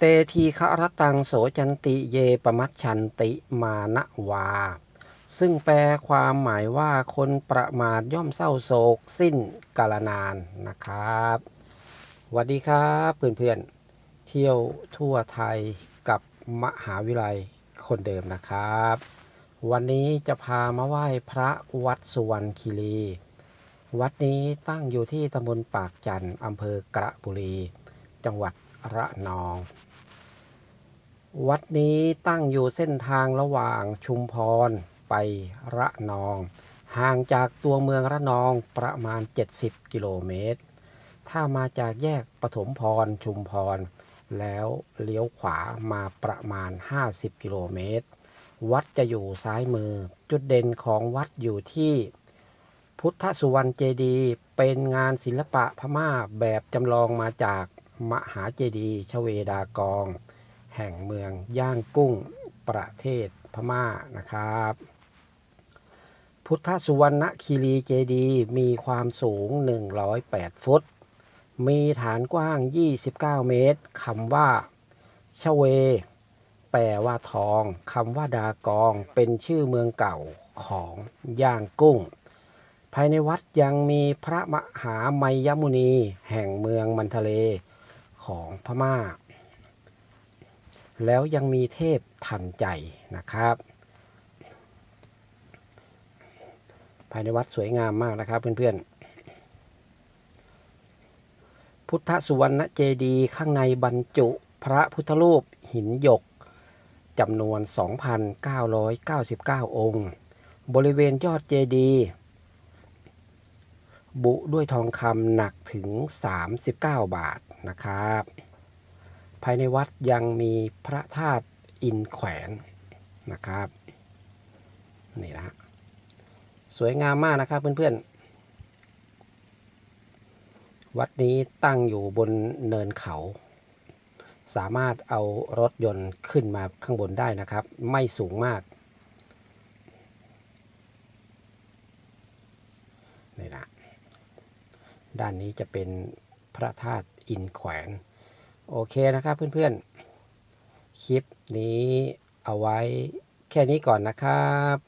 เตทีฆรตังโสจันติเยปมัชชันติมานะวา ซึ่งแปลความหมายว่าคนประมาทย่อมเศร้าโศกสิ้นกาลนานนะครับสวัสดีครับเพื่อนๆเที่ยวทั่วไทยกับมหาวิทยาลัยคนเดิมนะครับ วันนี้จะพามาไหว้พระวัดสุวรรณคีรี วัดนี้ตั้งอยู่ที่ตำบลปากจันทร์อำเภอกระบุรี จังหวัดระนอง วัดนี้ตั้งอยู่เส้นทางระหว่างชุมพรไประนอง ห่างจากตัวเมืองระนองประมาณ 70 กิโลเมตร ถ้ามาจากแยกปฐมพรชุมพร แล้วเลี้ยวขวามาประมาณ 50 กิโลเมตร วัดจะอยู่ซ้ายมือ จุดเด่นของวัดอยู่ที่ พุทธสุวรรณเจดีย์เป็นงานศิลปะพม่าแบบจำลองมาจากมหาเจดีย์ชเวดากอง แห่งเมืองย่างกุ้งประเทศพม่านะครับ พุทธสุวรรณคีรีเจดีมีความสูง 108 ฟุต มีฐานกว้าง 29 เมตรคำว่าชเว แปลว่าทองคำว่าดากองเป็นชื่อเมืองเก่าของย่างกุ้ง ภายในวัดยังมีพระมหาไมยมุนีแห่งเมืองมันทะเลของพม่า แล้วยังมีเทพทันใจนะครับ ภายในวัดสวยงามมากนะครับเพื่อนๆ พุทธสุวรรณเจดีย์ข้างในบรรจุพระพุทธรูปหินหยกจำนวน 2,999 องค์ บริเวณยอดเจดีย์บุด้วยทองคำหนักถึง 39 บาทนะครับ ภายในวัดยังมีพระธาตุอินแขวนนะครับนี่นะสวยงามมากนะครับเพื่อนๆ วัดนี้ตั้งอยู่บนเนินเขา สามารถเอารถยนต์ขึ้นมาข้างบนได้นะครับ ไม่สูงมากนี่นะด้านนี้จะเป็นพระธาตุอินแขวน โอเคนะครับเพื่อนๆ คลิปนี้เอาไว้แค่นี้ก่อนนะครับ